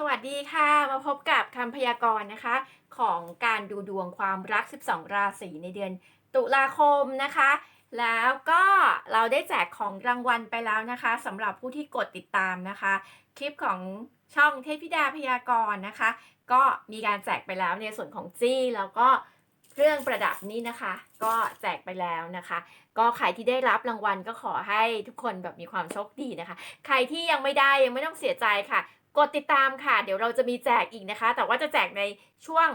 สวัสดีค่ะ มาพบกับคำพยากรณ์นะคะ ของการดูดวงความรัก 12 ราศีในเดือนตุลาคมนะคะ แล้วก็เราได้แจกของรางวัลไปแล้วนะคะสำหรับผู้ที่กดติดตามนะคะ คลิปของช่องเทพธิดาพยากรณ์นะคะ ก็มีการแจกไปแล้วในส่วนของจี้แล้วก็เครื่องประดับนี้นะคะ ก็แจกไปแล้วนะคะ ก็ใครที่ได้รับรางวัลก็ขอให้ทุกคนแบบมีความโชคดีนะคะ ใครที่ยังไม่ได้ยังไม่ต้องเสียใจค่ะ กดติดตามค่ะ เดี๋ยวเราจะมีแจกอีกนะคะ แต่ว่าจะแจกในช่วง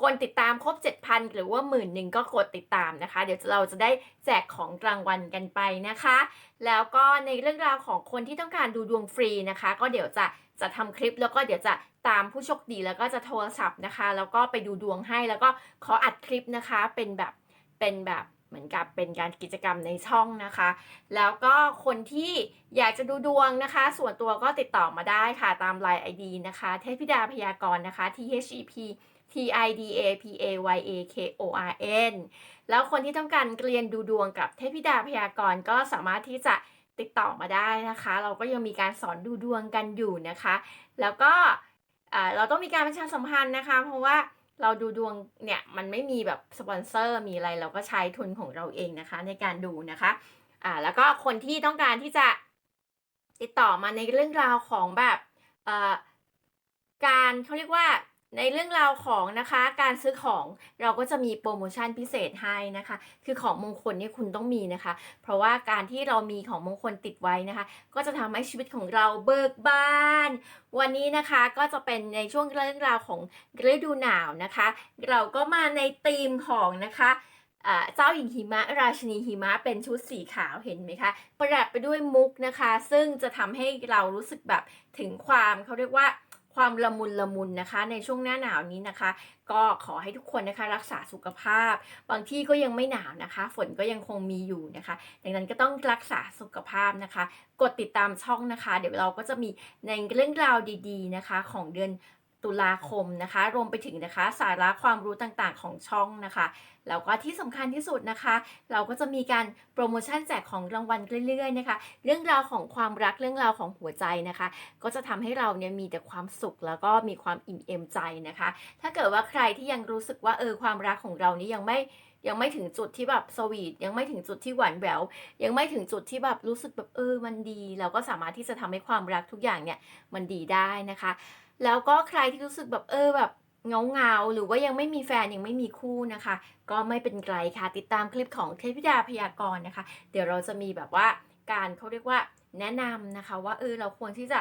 คนติดตามครบ 7,000 หรือว่าหมื่นหนึ่งก็กดติดตามนะคะ เดี๋ยวเราจะได้แจกของรางวัลกันไปนะคะ แล้วก็ในเรื่องราวของคนที่ต้องการดูดวงฟรีนะคะ ก็เดี๋ยวจะจะทำคลิปแล้วก็เดี๋ยวจะตามผู้โชคดีแล้วก็จะโทรศัพท์นะคะ แล้วก็ไปดูดวงให้แล้วก็ขออัดคลิปนะคะเป็นแบบเป็นแบบ เหมือนกับเป็นการกิจกรรมในช่องนะคะ แล้วก็คนที่อยากจะดูดวงนะคะ ส่วนตัวก็ติดต่อมาได้ค่ะตาม Line ID นะคะ เทพธิดาพยากรณ์นะคะ T H E P T I D A P A Y A K O R N แล้วคนที่ต้องการเรียนดูดวงกับเทพธิดาพยากรณ์ก็สามารถที่จะติดต่อมาได้นะคะ เราก็ยังมีการสอนดูดวงกันอยู่นะคะ แล้วก็เราต้องมีการประชาสัมพันธ์นะคะ เพราะว่า เราดูดวงเนี่ยมันไม่มีแบบสปอนเซอร์มีอะไรเราก็ใช้ทุนของเราเองนะคะ ในการดูนะคะอ่าแล้วก็คนที่ต้องการที่จะติดต่อมาในเรื่องราวของแบบเอ่อการเขาเรียกว่า ในเรื่องราวของนะคะการซื้อของเราก็จะมีโปรโมชั่นพิเศษให้นะคะ คือของมงคลนี่คุณต้องมีนะคะ เพราะว่าการที่เรามีของมงคลติดไว้นะคะ ก็จะทำให้ชีวิตของเราเบิกบาน วันนี้นะคะก็จะเป็นในช่วงเรื่องราวของฤดูหนาวนะคะ เราก็มาในธีมของนะคะเจ้าหญิงหิมะ ราชินีหิมะเป็นชุดสีขาวเห็นไหมคะ ประดับไปด้วยมุกนะคะ ซึ่งจะทำให้เรารู้สึกแบบถึงความเขาเรียกว่า ความละมุนละมุนนะคะ ในช่วงหน้าหนาวนี้นะคะ ก็ขอให้ทุกคนนะคะรักษาสุขภาพ บางที่ก็ยังไม่หนาวนะคะ ฝนก็ยังคงมีอยู่นะคะ ดังนั้นก็ต้องรักษาสุขภาพนะคะ กดติดตามช่องนะคะ เดี๋ยวเราก็จะมีในเรื่องราวดี ๆนะคะ ของเดือน ตุลาคมนะคะ รวมไปถึงนะคะ สาระความรู้ต่างๆของช่องนะคะ แล้วก็ที่สำคัญที่สุดนะคะ เราก็จะมีการโปรโมชั่นแจกของรางวัลเรื่อยๆนะคะ เรื่องราวของความรักเรื่องราวของหัวใจนะคะ ก็จะทำให้เราเนี่ยมีแต่ความสุขแล้วก็มีความอิ่มเอมใจนะคะ ถ้าเกิดว่าใครที่ยังรู้สึกว่าเออความรักของเรานี้ยังไม่ยังไม่ถึงจุดที่แบบสวีทยังไม่ถึงจุดที่หวานแหววยังไม่ถึงจุดที่แบบรู้สึกแบบเออมันดี เราก็สามารถที่จะทำให้ความรักทุกอย่างเนี่ยมันดีได้นะคะ แล้วก็ใครที่รู้สึกแบบเออแบบเงาเงาหรือว่ายังไม่มีแฟนยังไม่มีคู่นะคะ ก็ไม่เป็นไรค่ะ ติดตามคลิปของเทพิดาพยากรณ์นะคะ เดี๋ยวเราจะมีแบบว่าการเขาเรียกว่าแนะนำนะคะ ว่าเออเราควรที่จะ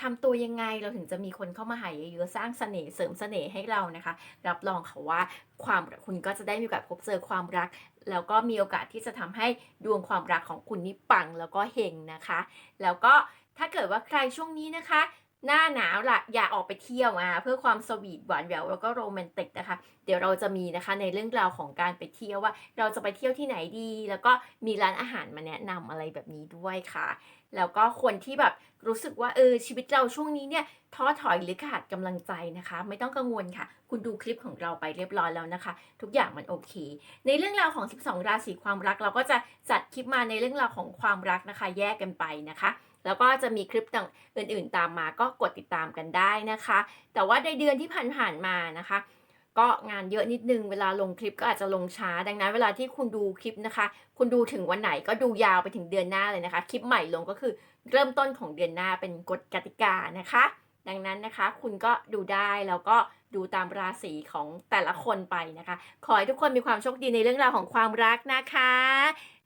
ทำตัวยังไงเราถึงจะมีคนเข้ามาหาเยอะๆสร้างเสน่ห์เสริมเสน่ห์ให้เรานะคะ รับรองค่ะว่าความคุณก็จะได้มีโอกาสพบเจอความรัก แล้วก็มีโอกาสที่จะทำให้ดวงความรักของคุณนี่ปังแล้วก็เฮงนะคะ แล้วก็ถ้าเกิดว่าใครช่วงนี้นะคะ หน้าหนาวล่ะอยากออกไปเที่ยวอะเพื่อความสวีทหวานแหววแล้วก็โรแมนติกนะคะ เดี๋ยวเราจะมีนะคะในเรื่องราวของการไปเที่ยวว่า เราจะไปเที่ยวที่ไหนดี แล้วก็มีร้านอาหารมาแนะนำอะไรแบบนี้ด้วยค่ะ แล้วก็คนที่แบบรู้สึกว่าเออชีวิตเราช่วงนี้เนี่ยท้อถอยหรือขาดกำลังใจนะคะ ไม่ต้องกังวลค่ะ คุณดูคลิปของเราไปเรียบร้อยแล้วนะคะ ทุกอย่างมันโอเค ในเรื่องราวของ 12 ราศีความรักเราก็จะจัดคลิปมาในเรื่องราวของความรักนะคะ แยกกันไปนะคะ แล้วก็จะมีคลิปต่างอื่น ๆ ตามมาก็กดติดตามกันได้นะคะ แต่ว่าในเดือนที่ผ่านๆมานะคะ ก็งานเยอะนิดนึงเวลาลงคลิปก็อาจจะลงช้า ดังนั้น เวลาที่คุณดูคลิปนะคะ คุณดูถึงวันไหนก็ดูยาวไปถึงเดือนหน้าเลยนะคะ คลิปใหม่ลงก็คือเริ่มต้นของเดือนหน้าเป็นกฎกติกานะคะดังนั้นนะคะคุณก็ดูได้แล้วก็ดูตามราศีของแต่ละคนไปนะคะ ขอให้ทุกคนมีความโชคดีในเรื่องราวของความรักนะคะ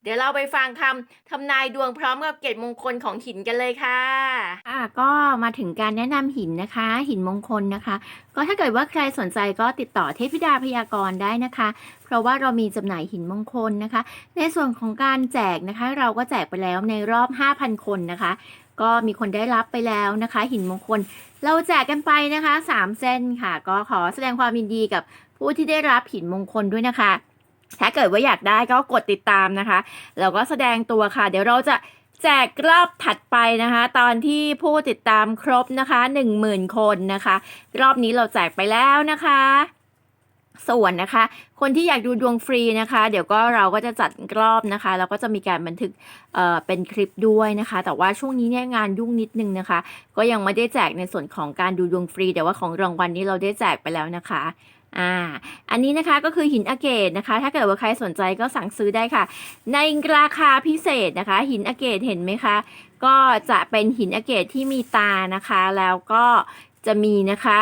เดี๋ยวเราไปฟังคำทำนายดวงพร้อมกับเกตมงคลของหินกันเลยค่ะค่ะก็มาถึงการแนะนำหินนะคะ หินมงคลนะคะ ก็ถ้าเกิดว่าใครสนใจก็ติดต่อเทพธิดาพยากรณ์ได้นะคะ เพราะว่าเรามีจำหน่ายหินมงคลนะคะ ในส่วนของการแจกนะคะ เราก็แจกไปแล้วในรอบ 5,000 คนนะคะ ก็มีคนได้รับไปแล้วนะคะ หินมงคล เราแจกกันไปนะคะ 3 เส้นค่ะ ก็ขอแสดงความยินดีกับผู้ที่ได้รับหินมงคลด้วยนะคะ ถ้าเกิดว่าอยากได้ก็กดติดตามนะคะ แล้วก็แสดงตัวค่ะ เดี๋ยวเราจะแจกรอบถัดไปนะคะ ตอนที่ผู้ติดตามครบนะคะ 10,000 คนนะคะ รอบนี้เราแจกไปแล้วนะคะ ส่วนนะคะ คนที่อยากดูดวงฟรีนะคะ เดี๋ยวก็เราก็จะจัดรอบนะคะแล้วก็จะมีการบันทึกเอ่อเป็นคลิปด้วยนะคะ แต่ว่าช่วงนี้เนี่ยงานยุ่งนิดนึงนะคะ ก็ยังไม่ได้แจกในส่วนของการดูดวงฟรีแต่ว่าของรางวัลนี้เราได้แจกไปแล้วนะคะ อ่า อันนี้นะคะก็คือหินอเกตนะคะ ถ้าเกิดว่าใครสนใจก็สั่งซื้อได้ค่ะ ในราคาพิเศษนะคะ หินอเกตเห็นไหมคะ ก็จะเป็นหินอเกตที่มีตานะคะ แล้วก็จะมีนะคะ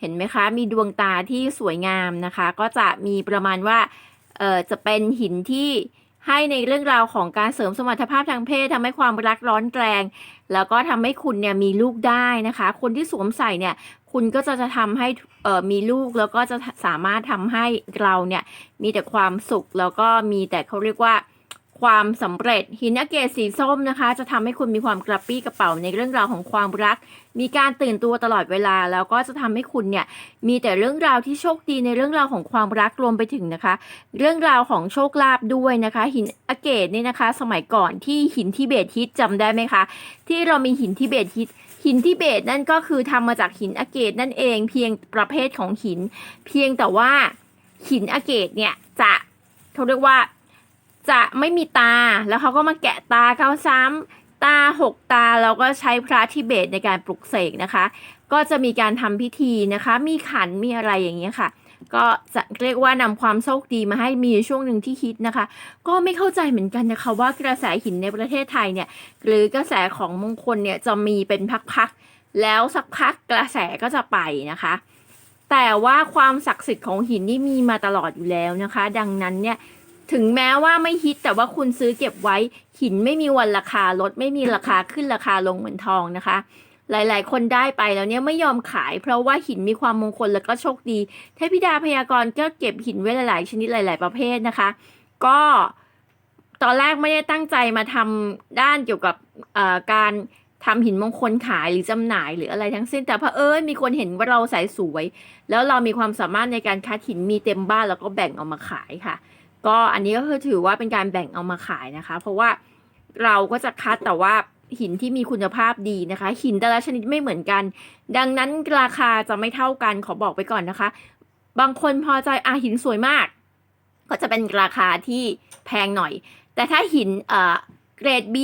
เห็นไหมคะ มีดวงตาที่สวยงามนะคะ ก็จะมีประมาณว่า เออจะเป็นหินที่ ให้ในเรื่องราวของการเสริมสมรรถภาพทางเพศทำให้ความรักร้อนแรง แล้วก็ทำให้คุณเนี่ยมีลูกได้นะคะ คนที่สวมใส่เนี่ยคุณก็จะจะทำให้มีลูกแล้วก็จะสามารถทำให้เราเนี่ยมีแต่ความสุขแล้วก็มีแต่เขาเรียกว่า ความสำเร็จหินอเกตสีส้มนะคะ จะทำให้คุณมีความกระปรี้กระเป๋าในเรื่องราวของความรัก มีการตื่นตัวตลอดเวลา แล้วก็จะทำให้คุณเนี่ยมีแต่เรื่องราวที่โชคดีในเรื่องราวของความรักรวมไปถึงนะคะ เรื่องราวของโชคลาภด้วยนะคะ หินอเกตนี่นะคะ สมัยก่อนที่หินทิเบตฮิตจำได้ไหมคะ ที่เรามีหินทิเบตฮิตหินทิเบตนั่นก็คือทำมาจากหินอเกตนั่นเองเพียงประเภทของหิน เพียงแต่ว่าหินอเกตเนี่ยจะเขาเรียกว่า จะไม่มีตาแล้วเขาก็มาแกะตาเขาซ้ำตาหกตาแล้วก็ใช้พระทิเบตในการปลุกเสกนะคะ ก็จะมีการทำพิธีนะคะ มีขันมีอะไรอย่างเงี้ยค่ะ ก็จะเรียกว่านำความโชคดีมาให้มีช่วงหนึ่งที่ฮิตนะคะ ก็ไม่เข้าใจเหมือนกันนะคะ ว่ากระแสหินในประเทศไทยเนี่ย หรือกระแสของมงคลเนี่ยจะมีเป็นพักๆแล้วสักพักกระแสก็จะไปนะคะแต่ว่าความศักดิ์สิทธิ์ของหินนี่มีมาตลอดอยู่แล้วนะคะ ดังนั้นเนี่ย ถึงแม้ว่าไม่ฮิตแต่ว่าคุณซื้อเก็บไว้ หินไม่มีวันราคาลดไม่มีราคาขึ้นราคาลงเหมือนทองนะคะ หลายๆ คนได้ไปแล้วเนี่ยไม่ยอมขาย เพราะว่าหินมีความมงคลแล้วก็โชคดีเทพธิดาพยากรณ์ก็เก็บหินไว้หลาย ๆ ชนิดหลาย ๆ ประเภทนะคะ ก็ตอนแรกไม่ได้ตั้งใจมาทำด้านเกี่ยวกับการทำหินมงคลขายหรือจำหน่ายหรืออะไรทั้งสิ้น แต่เอิญมีคนเห็นว่าเราใส่สวย แล้วเรามีความสามารถในการคัดหินมีเต็มบ้านแล้วก็แบ่งเอามาขายค่ะ ก็อันนี้ก็คือถือว่าเป็นการแบ่งเอามาขายนะคะ เพราะว่าเราก็จะคัดแต่ว่าหินที่มีคุณภาพดีนะคะ หินแต่ละชนิดไม่เหมือนกัน ดังนั้นราคาจะไม่เท่ากันขอบอกไปก่อนนะคะ บางคนพอใจอะหินสวยมาก ก็จะเป็นราคาที่แพงหน่อย แต่ถ้าหินเอ่อเกรด B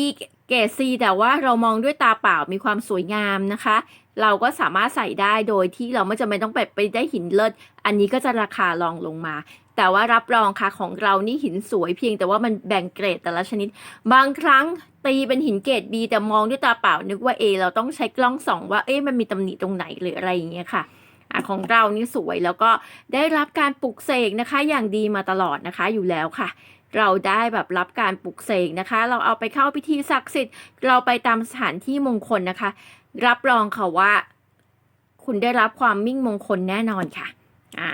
เกรด C แต่ว่าเรามองด้วยตาเปล่ามีความสวยงามนะคะ เราก็สามารถใส่ได้โดยที่เราไม่จำเป็นต้องไปไปได้หินเลิศอันนี้ก็จะราคารองลงมา แต่ว่ารับรองค่ะของเรานี่หินสวยเพียงแต่ว่ามันแบ่งเกรดแต่ละชนิด บางครั้งตีเป็นหินเกรด B แต่มองด้วยตาเปล่านึกว่า A เราต้องใช้กล้องส่องว่าเอ๊ะมันมีตำหนิตรงไหนหรืออะไรอย่างเงี้ยค่ะอะของเรานี่สวยแล้วก็ได้รับการปลุกเสกนะคะ อย่างดีมาตลอดนะคะอยู่แล้วค่ะ เราได้แบบรับการปลุกเสกนะคะ เราเอาไปเข้าพิธีศักดิ์สิทธิ์ เราไปตามสถานที่มงคลนะคะ รับรองค่ะว่า คุณได้รับความมิ่งมงคลแน่นอนค่ะอะ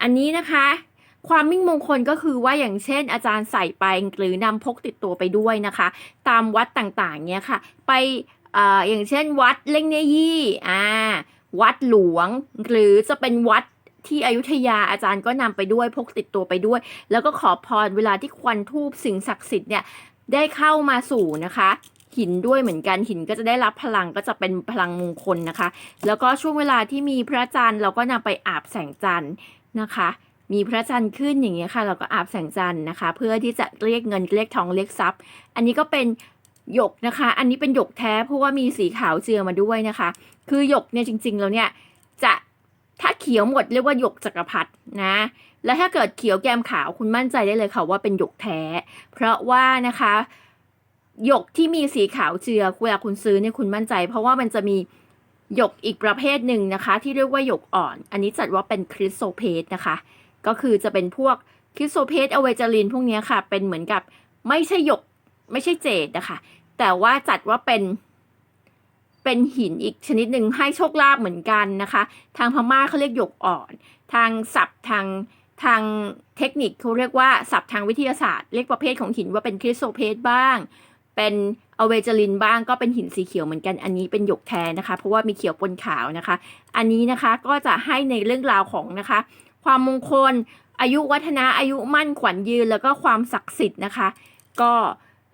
อันนี้นะคะ ความมิ่งมงคลก็คือว่าอย่างเช่น อาจารย์ใส่ไปหรือนำพกติดตัวไปด้วยนะคะ ตามวัดต่างๆเนี้ยค่ะ ไปออย่างเช่น วัดเล่งเนยี่อ่าวัดหลวง หรือจะเป็นวัดที่อยุธยาอาจารย์ก็นำไปด้วยพกติดตัวไปด้วย แล้วก็ขอพรเวลาที่ควันทูบสิ่งศักดิ์สิทธิ์เนี่ยได้เข้ามาสู่นะคะ หินด้วยเหมือนกันหินก็จะได้รับพลังก็จะเป็นพลังมงคลนะคะ แล้วก็ช่วงเวลาที่มีพระจันทร์เราก็นำไปอาบแสงจันทร์นะคะ มีพระจันทร์ขึ้นอย่างเงี้ยค่ะเราก็อาบแสงจันทร์นะคะ เพื่อที่จะเรียกเงินเรียกทองเรียกทรัพย์ อันนี้ก็เป็นหยกนะคะ อันนี้เป็นหยกแท้เพราะว่ามีสีขาวเจือมาด้วยนะคะ คือหยกเนี่ยจริง ๆ แล้วเนี่ยจะถ้าเขียวหมดเรียกว่าหยกจักรพรรดินะ แล้วถ้าเกิดเขียวแกมขาวคุณมั่นใจได้เลยค่ะว่าเป็นหยกแท้ เพราะว่านะคะหยกที่มีสีขาวเจือเวลาคุณซื้อเนี่ยคุณมั่นใจ เพราะว่ามันจะมีหยกอีกประเภทหนึ่งนะคะ ที่เรียกว่าหยกอ่อน อันนี้จัดว่าเป็นคริสโซเพสนะคะ ก็คือจะเป็นพวกคริสโซเพสอเวจารินพวกนี้ค่ะ เป็นเหมือนกับไม่ใช่หยกไม่ใช่เจดนะคะ แต่ว่าจัดว่าเป็นเป็นหินอีกชนิดหนึ่งให้โชคลาภเหมือนกันนะคะ ทางพม่าเขาเรียกหยกอ่อน ทางศัพท์ทางทางเทคนิคเขาเรียกว่าศัพท์ทางวิทยาศาสตร์ เรียกประเภทของหินว่าเป็นคริสโซเพสบ้าง เป็นอเวจารินบ้างก็เป็นหินสีเขียวเหมือนกัน อันนี้เป็นหยกแท้นะคะ เพราะว่ามีเขียวปนขาวนะคะ อันนี้นะคะก็จะให้ในเรื่องราวของนะคะ ความมงคล อายุวัฒนะอายุมั่นขวัญยืน แล้วก็ความศักดิ์สิทธิ์นะคะ ก็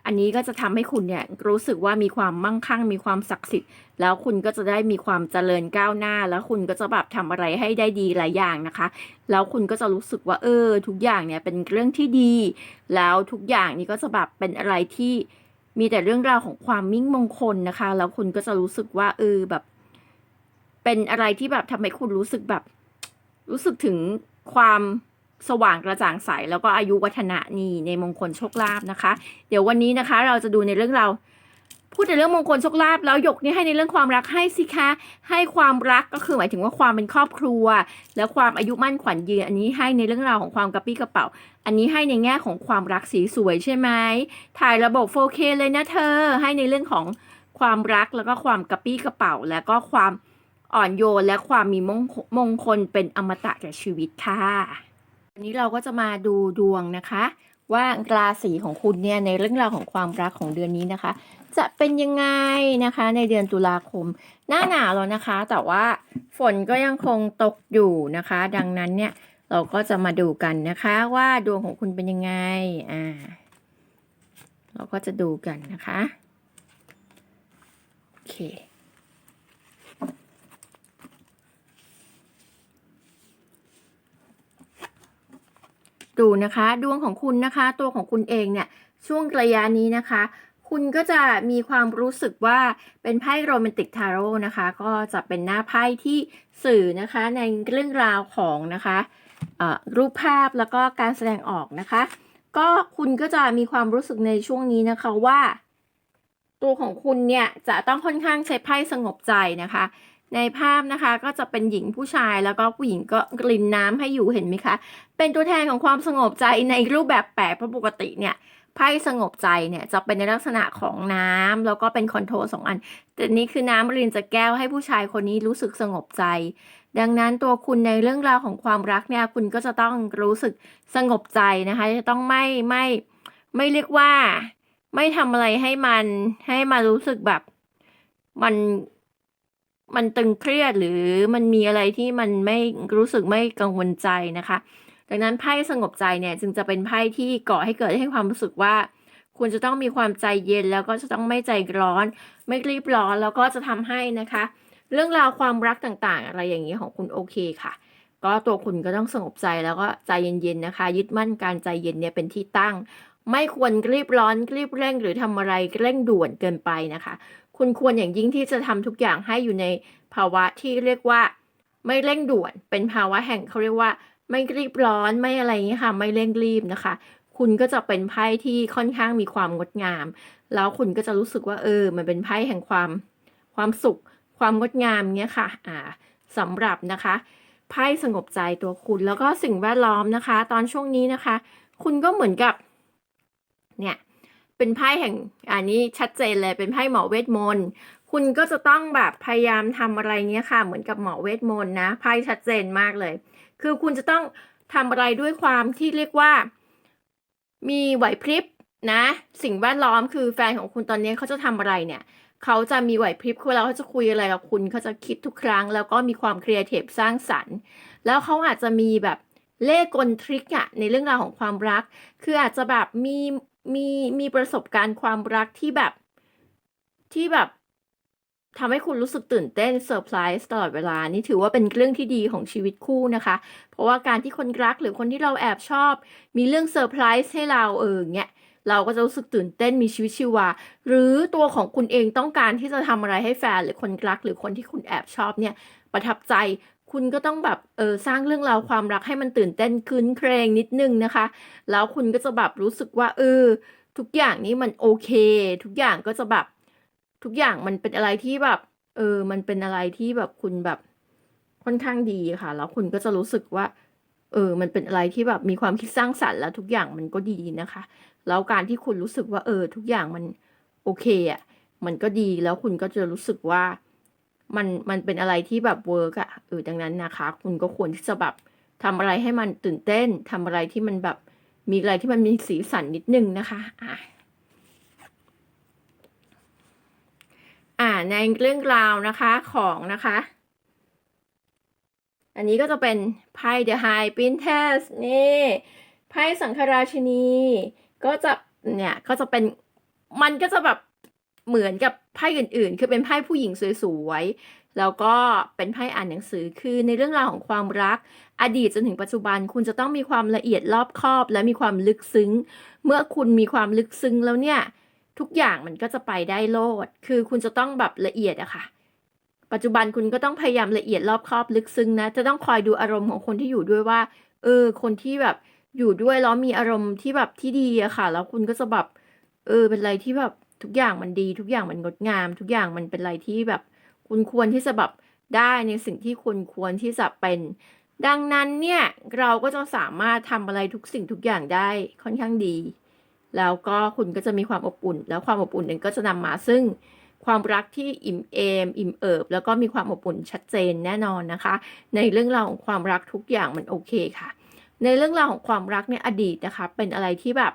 อันนี้ก็จะทำให้คุณเนี่ยรู้สึกว่ามีความมั่งคั่ง มีความศักดิ์สิทธิ์ แล้วคุณก็จะได้มีความเจริญก้าวหน้า แล้วคุณก็จะแบบทำอะไรให้ได้ดีหลายอย่างนะคะ แล้วคุณก็จะรู้สึกว่าเออ ทุกอย่างเนี่ยเป็นเรื่องที่ดี แล้วทุกอย่างนี่ก็จะแบบเป็นอะไรที่มีแต่เรื่องราวของความมิ่งมงคลนะคะ แล้วคุณก็จะรู้สึกว่าเออแบบ เป็นอะไรที่แบบทำให้คุณรู้สึกแบบ รู้สึกถึงความสว่างกระจ่างใส แล้วก็อายุวัฒนะนี่ในมงคลโชคลาภนะคะ เดี๋ยววันนี้นะคะ เราจะดูในเรื่องเราพูดในเรื่องมงคลโชคลาภแล้วหยกนี่ให้ในเรื่องความรักให้สิคะให้ความรักก็คือหมายถึงว่าความเป็นครอบครัว แล้วความอายุมั่นขวัญยืนอันนี้ให้ในเรื่องราวของความกระปี้กระเป๋า อันนี้ให้ในแง่ของความรักสีสวยใช่ไหมถ่ายระบบ 4K เลยนะเธอ ให้ในเรื่องของความรักแล้วก็ความกระปี้กระเป๋า แล้วก็ความ อ่อนโยนและความมีมงคมงคลเป็นอมตะแก่ชีวิตค่ะวันนี้เราก็จะมาดูดวงนะคะ ว่าราศีของคุณเนี่ยในเรื่องราวของความรักของเดือนนี้นะคะ จะเป็นยังไงนะคะ ในเดือนตุลาคม หน้าหนาวแล้วนะคะ แต่ว่าฝนก็ยังคงตกอยู่นะคะ ดังนั้นเนี่ยเราก็จะมาดูกันนะคะว่าดวงของคุณเป็นยังไงอ่าเราก็จะดูกันนะคะโอเค ดูนะคะ ดวงของคุณนะคะ ตัวของคุณเองเนี่ยช่วงระยะนี้นะคะ คุณก็จะมีความรู้สึกว่าเป็นไพ่โรแมนติกทาโร่นะคะ ก็จะเป็นหน้าไพ่ที่สื่อนะคะในเรื่องราวของนะคะรูปภาพแล้วก็การแสดงออกนะคะ ก็คุณก็จะมีความรู้สึกในช่วงนี้นะคะว่า ตัวของคุณเนี่ยจะต้องค่อนข้างใช้ไพ่สงบใจนะคะ ในภาพนะคะก็จะเป็นหญิงผู้ชายแล้วก็ผู้หญิงก็กลิ่นน้ำให้อยู่เห็นไหมคะ เป็นตัวแทนของความสงบใจในรูปแบบแปลกเพราะปกติเนี่ยไพ่สงบใจเนี่ยจะเป็นในลักษณะของน้ำแล้วก็เป็นคอนโทรลสองอัน แต่นี่คือน้ำรินจากแก้วให้ผู้ชายคนนี้รู้สึกสงบใจ ดังนั้นตัวคุณในเรื่องราวของความรักเนี่ยคุณก็จะต้องรู้สึกสงบใจนะคะ จะต้องไม่ไม่ไม่เรียกว่า ไม่ทำอะไรให้มันให้มารู้สึกแบบมัน มันตึงเครียดหรือมันมีอะไรที่มันไม่รู้สึกไม่กังวลใจนะคะ ดังนั้นไพ่สงบใจเนี่ยจึงจะเป็นไพ่ที่ก่อให้เกิดให้ความรู้สึกว่าคุณจะต้องมีความใจเย็นแล้วก็จะต้องไม่ใจร้อน ไม่รีบร้อนแล้วก็จะทำให้นะคะ เรื่องราวความรักต่างๆ อะไรอย่างนี้ของคุณโอเคค่ะ ก็ตัวคุณก็ต้องสงบใจแล้วก็ใจเย็นๆนะคะ ยึดมั่นการใจเย็นเนี่ยเป็นที่ตั้ง ไม่ควรรีบร้อนรีบเร่ง หรือทำอะไรเร่งด่วนเกินไปนะคะ คุณควรอย่างยิ่งที่จะทำทุกอย่างให้อยู่ในภาวะที่เรียกว่า ไม่เร่งด่วน เป็นภาวะแห่งเขาเรียกว่า ไม่รีบร้อนไม่อะไรอย่างนี้ค่ะ ไม่เร่งรีบนะคะ คุณก็จะเป็นไพ่ที่ค่อนข้างมีความงดงาม แล้วคุณก็จะรู้สึกว่าเออ มันเป็นไพ่แห่งความความสุข ความงดงามเนี้ยค่ะ อ่าสำหรับนะคะไพ่สงบใจตัวคุณแล้วก็สิ่งแวดล้อมนะคะ ตอนช่วงนี้นะคะ คุณก็เหมือนกับ เนี่ย เป็นไพ่แห่งอันนี้ชัดเจนเลยเป็นไพ่หมอเวทมนต์คุณก็จะต้องแบบพยายามทำอะไรเนี้ยค่ะ เหมือนกับหมอเวทมนต์นะไพ่ชัดเจนมากเลย คือคุณจะต้องทำอะไรด้วยความที่เรียกว่า มีไหวพริบนะ สิ่งแวดล้อมคือแฟนของคุณตอนนี้เขาจะทำอะไรเนี่ยเขาจะมีไหวพริบเวลาเขาจะคุยอะไรกับคุณเขาจะคิดทุกครั้ง แล้วก็มีความครีเอทีฟสร้างสรรค์ แล้วเขาอาจจะมีแบบเล่กลทริคอะในเรื่องราวของความรัก คืออาจจะแบบมีมีมีประสบการณ์ความรักที่แบบที่แบบทำให้คุณรู้สึกตื่นเต้นเซอร์ไพรส์ตลอดเวลา นี่ถือว่าเป็นเรื่องที่ดีของชีวิตคู่นะคะ เพราะว่าการที่คนรักหรือคนที่เราแอบชอบ มีเรื่องเซอร์ไพรส์ให้เราเออเงี้ยเราก็จะรู้สึกตื่นเต้นมีชีวิตชีวา หรือตัวของคุณเองต้องการที่จะทำอะไรให้แฟนหรือคนรัก หรือคนที่คุณแอบชอบเนี่ย ประทับใจ คุณก็ต้องแบบเออสร้างเรื่องราวความรักให้มันตื่นเต้นคืนเครงนิดนึงนะคะ แล้วคุณก็จะแบบรู้สึกว่าเออทุกอย่างนี้มันโอเค ทุกอย่างก็จะแบบ ทุกอย่างมันเป็นอะไรที่แบบ เออ มันเป็นอะไรที่แบบคุณแบบค่อนข้างดีค่ะ แล้วคุณก็จะรู้สึกว่า เออ มันเป็นอะไรที่แบบมีความคิดสร้างสรรค์แล้วทุกอย่างมันก็ดีนะคะ แล้วการที่คุณรู้สึกว่า เออ ทุกอย่างมันโอเคอะ่ะมันก็ดีแล้วคุณก็จะรู้สึกว่า มันมันเป็นอะไรที่แบบเวิร์กอะเออดังนั้นนะคะ คุณก็ควรที่จะแบบทำอะไรให้มันตื่นเต้นทำอะไรที่มันแบบมีอะไรที่มันมีสีสันนิดนึงนะคะอะอ่าในเรื่องราวนะคะของนะคะ อันนี้ก็จะเป็นไพ่ The High Princess นี่ไพ่สังฆราชินี ก็จะเนี่ยก็จะเป็นมันก็จะแบบ เหมือนกับไพ่อื่นๆ คือเป็นไพ่ผู้หญิงสวยๆ แล้วก็เป็นไพ่อ่านหนังสือ คือในเรื่องราวของความรัก อดีตจนถึงปัจจุบัน คุณจะต้องมีความละเอียดรอบคอบ และมีความลึกซึ้ง เมื่อคุณมีความลึกซึ้งแล้วเนี่ย ทุกอย่างมันก็จะไปได้โลด คือคุณจะต้องแบบละเอียดอะค่ะ ปัจจุบันคุณก็ต้องพยายามละเอียดรอบคอบลึกซึ้งนะ จะต้องคอยดูอารมณ์ของคนที่อยู่ด้วยว่า เออ คนที่แบบอยู่ด้วยแล้วมีอารมณ์ที่แบบที่ดีอะค่ะ แล้วคุณก็จะแบบ เออ เป็นอะไรที่แบบ ทุกอย่างมันดี ทุกอย่างมันงดงาม ทุกอย่างมันเป็นอะไรที่แบบ คุณควรที่จะแบบได้ในสิ่งที่คุณควรที่จะเป็น ดังนั้นเนี่ยเราก็จะสามารถทำอะไรทุกสิ่งทุกอย่างได้ค่อนข้างดี แล้วก็คุณก็จะมีความอบอุ่น แล้วความอบอุ่นนั้นก็จะนำมาซึ่งความรักที่อิ่มเอม อิ่มเอิบ แล้วก็มีความอบอุ่นชัดเจนแน่นอนนะคะ ในเรื่องราวของความรักทุกอย่างมันโอเคค่ะ ในเรื่องราวของความรักเนี่ยอดีตนะคะ เป็นอะไรที่แบบ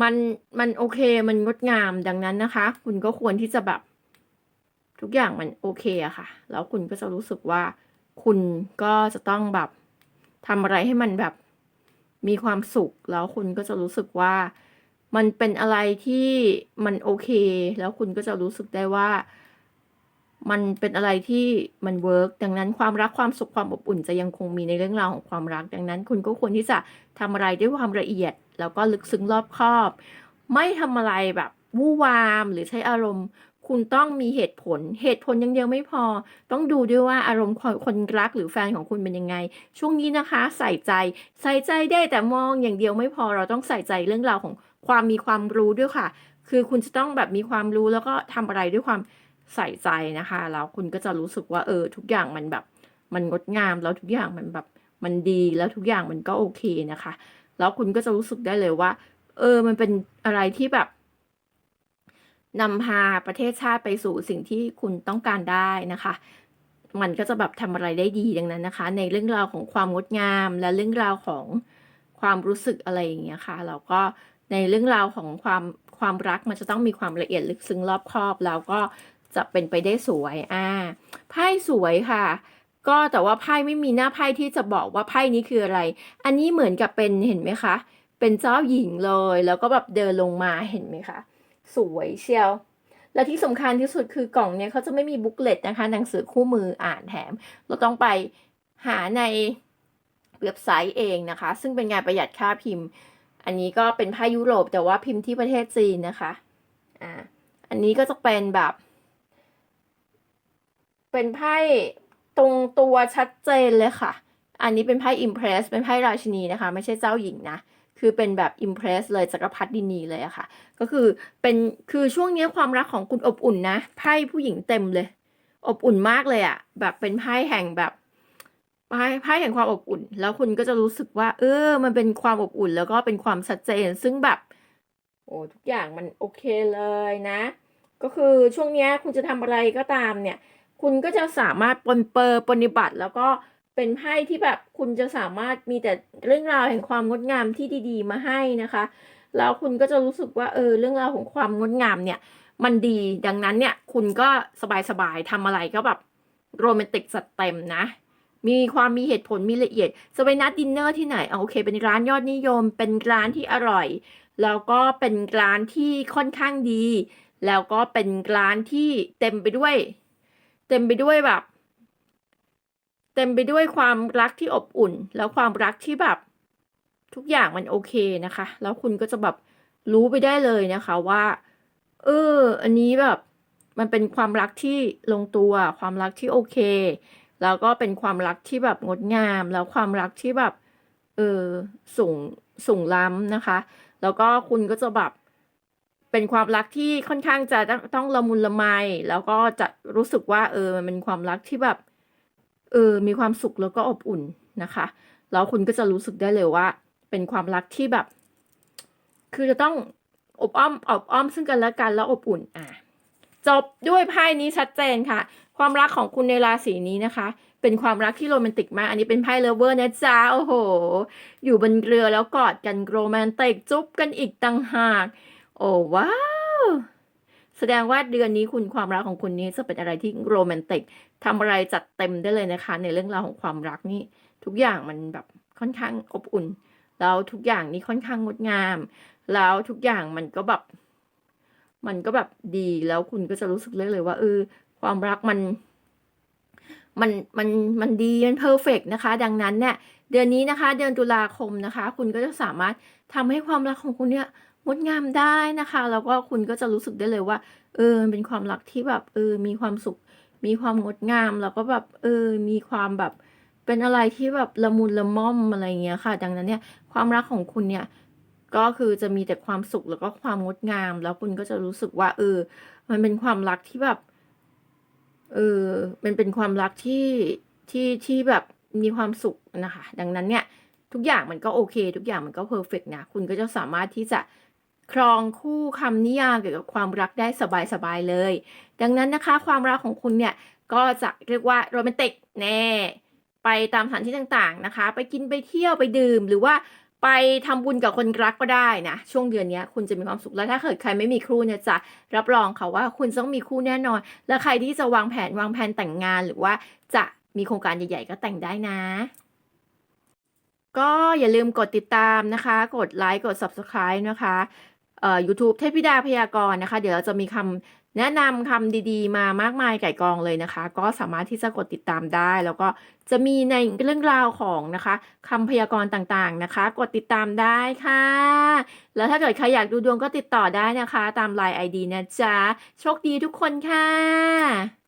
มันมันโอเคมันงดงามดังนั้นนะคะ คุณก็ควรที่จะแบบ ทุกอย่างมันโอเคอะค่ะ แล้วคุณก็จะรู้สึกว่า คุณก็จะต้องแบบทำอะไรให้มันแบบมีความสุข แล้วคุณก็จะรู้สึกว่ามันเป็นอะไรที่มันโอเค แล้วคุณก็จะรู้สึกได้ว่า มันเป็นอะไรที่มันเวิร์กดังนั้นความรักความสุขความอบอุ่นจะยังคงมีในเรื่องราวของความรัก ดังนั้น คุณก็ควรที่จะทำอะไรด้วยความละเอียด แล้วก็ลึกซึ้งรอบคอบ ไม่ทำอะไรแบบวู่วามหรือใช้อารมณ์ คุณต้องมีเหตุผล เหตุผลอย่างเดียวไม่พอ ต้องดูด้วยว่าอารมณ์คนคนรักหรือแฟนของคุณเป็นยังไง ช่วงนี้นะคะ ใส่ใจ ใส่ใจได้แต่มองอย่างเดียวไม่พอเราต้องใส่ใจเรื่องราวของความมีความรู้ด้วยค่ะ คือคุณจะต้องแบบมีความรู้แล้วก็ทำอะไรด้วยความ ใส่ใจนะคะ แล้วคุณก็จะรู้สึกว่าเออ ทุกอย่างมันแบบมันงดงามแล้วทุกอย่างมันแบบมันดีแล้วทุกอย่างมันก็โอเคนะคะ แล้วคุณก็จะรู้สึกได้เลยว่า เออมันเป็นอะไรที่แบบนำพาประเทศชาติไปสู่สิ่งที่คุณต้องการได้นะคะ มันก็จะแบบทำอะไรได้ดีดังนั้นนะคะ ในเรื่องราวของความงดงามและเรื่องราวของความรู้สึกอะไรอย่างเงี้ยค่ะแล้วก็ในเรื่องราวของความความรักมันจะต้องมีความละเอียดลึกซึ้งรอบคอบ แล้วก็ จะเป็นไปได้สวยอ่าไพ่สวยค่ะ ก็แต่ว่าไพ่ไม่มีหน้าไพ่ที่จะบอกว่าไพ่นี้คืออะไร อันนี้เหมือนกับเป็นเห็นไหมคะ เป็นเจ้าหญิงเลย แล้วก็แบบเดินลงมาเห็นไหมคะ สวยเชียว และที่สำคัญที่สุดคือกล่องเนี้ยเขาจะไม่มีบุ๊กเลตนะคะ หนังสือคู่มืออ่านแถม เราต้องไปหาในเว็บไซต์เองนะคะ ซึ่งเป็นงานประหยัดค่าพิมพ์ อันนี้ก็เป็นไพ่ยุโรปแต่ว่าพิมพ์ที่ประเทศจีนนะคะ อ่า อันนี้ก็จะเป็นแบบ เป็นไพ่ตรงตัวชัดเจนเลยค่ะ อันนี้เป็นไพ่อิมเพรสเป็นไพ่ราชินีนะคะ ไม่ใช่เจ้าหญิงนะ คือเป็นแบบอิมเพรสเลยจักรพรรดินีเลยอะค่ะ ก็คือเป็นคือช่วงนี้ความรักของคุณอบอุ่นนะไพ่ผู้หญิงเต็มเลย อบอุ่นมากเลยอะแบบเป็นไพ่แห่งแบบไพ่ไพ่แห่งความอบอุ่น แล้วคุณก็จะรู้สึกว่า เออ มันเป็นความอบอุ่น แล้วก็เป็นความชัดเจน ซึ่งแบบ โอ้ทุกอย่างมันโอเคเลยนะ ก็คือช่วงนี้คุณจะทำอะไรก็ตามเนี่ย คุณก็จะสามารถปนเปอร์ปฏิบัติ แล้วก็เป็นไพ่ที่แบบคุณจะสามารถมีแต่เรื่องราวแห่งความงดงามที่ดี ๆ มาให้นะคะ แล้วคุณก็จะรู้สึกว่าเออเรื่องราวของความงดงามเนี่ย มันดีดังนั้นเนี่ยคุณก็สบายๆทำอะไรก็แบบโรแมนติกจัดเต็มนะมีความมีเหตุผลมีละเอียดจะไปนัดดินเนอร์ที่ไหนเอาโอเค เป็นร้านยอดนิยม เป็นร้านที่อร่อย แล้วก็เป็นร้านที่ค่อนข้างดี แล้วก็เป็นร้านที่เต็มไปด้วย เต็มไปด้วยแบบ เต็มไปด้วยความรักที่อบอุ่น แล้วความรักที่แบบ ทุกอย่างมันโอเคนะคะ แล้วคุณก็จะแบบรู้ไปได้เลยนะคะว่า เออ อันนี้แบบมันเป็นความรักที่ลงตัว ความรักที่โอเค แล้วก็เป็นความรักที่แบบงดงาม แล้วความรักที่แบบ เออสูงสูงล้ำนะคะ แล้วก็คุณก็จะแบบ เป็นความรักที่ค่อนข้างจะต้องต้องละมุนละไม แล้วก็จะรู้สึกว่า เออ มันเป็นความรักที่แบบเออมีความสุขแล้วก็อบอุ่นนะคะ แล้วคุณก็จะรู้สึกได้เลยว่า เป็นความรักที่แบบ คือจะต้องอบอ้อมอบอ้อมซึ่งกันและกันแล้วอบอุ่นอะจบด้วยไพ่นี้ชัดเจนค่ะ ความรักของคุณในราศีนี้นะคะ เป็นความรักที่โรแมนติกมาก อันนี้เป็นไพ่เลเวอร์นะจ๊ะโอ้โห อยู่บนเรือแล้วกอดกันโรแมนติกจุ๊บกันอีกต่างหาก โอ้ว้าวแสดงว่าเดือนนี้คุณความรักของคุณนี้จะเป็นอะไรที่โรแมนติกทำอะไรจัดเต็มได้เลยนะคะ ในเรื่องราวของความรักนี่ทุกอย่างมันแบบค่อนข้างอบอุ่น แล้วทุกอย่างนี่ค่อนข้างงดงาม แล้วทุกอย่างมันก็แบบมันก็แบบดีแล้วคุณก็จะรู้สึกเลยเลยว่าเออความรักมัน มันมันมันดีมันเพอร์เฟกนะคะ ดังนั้นเนี่ยเดือนนี้นะคะ เดือนตุลาคมนะคะ คุณก็จะสามารถทำให้ความรักของคุณเนี่ย งดงามได้นะคะ แล้วก็คุณก็จะรู้สึกได้เลยว่า เออมันเป็นความรักที่แบบเออมีความสุข มีความงดงาม แล้วก็แบบเออมีความแบบเป็นอะไรที่แบบละมุนละม่อมอะไรเงี้ยค่ะ ดังนั้นเนี่ยความรักของคุณเนี่ยก็คือจะมีแต่ความสุขแล้วก็ความงดงาม แล้วคุณก็จะรู้สึกว่า เออ มันเป็นความรักที่แบบ เออมันเป็นความรักที่ที่ที่แบบมีความสุขนะคะ ดังนั้นเนี่ย ทุกอย่างมันก็โอเค ทุกอย่างมันก็เพอร์เฟกต์นะ คุณก็จะสามารถที่จะ ครองคู่คำนิยามเกี่ยวกับความรักได้สบายๆเลย ดังนั้นนะคะความรักของคุณเนี่ยก็จะเรียกว่าโรแมนติกแน่ไปตามสถานที่ต่างๆนะคะ ไปกินไปเที่ยวไปดื่ม หรือว่าไปทำบุญกับคนรักก็ได้นะ ช่วงเดือนนี้คุณจะมีความสุขแล้วถ้าเกิดใครไม่มีคู่เนี่ยจะรับรองค่ะว่าคุณต้องมีคู่แน่นอน และใครที่จะวางแผนวางแผนแต่งงานหรือว่าจะมีโครงการใหญ่ ๆ ก็แต่งได้นะ ก็อย่าลืมกดติดตามนะคะ กดไลค์กด Subscribe นะคะ ยูทูบเทพธิดาพยากรณ์นะคะ เดี๋ยวเราจะมีคำแนะนำคำดีๆ มามากมายไก่กองเลยนะคะ ก็สามารถที่จะกดติดตามได้ แล้วก็จะมีในเรื่องราวของนะคะคำพยากรณ์ต่างๆนะคะ กดติดตามได้ค่ะ แล้วถ้าเกิดใครอยากดูดวงก็ติดต่อได้นะคะ ตามไลน์ไอดีนะจ๊ะโชคดีทุกคนค่ะ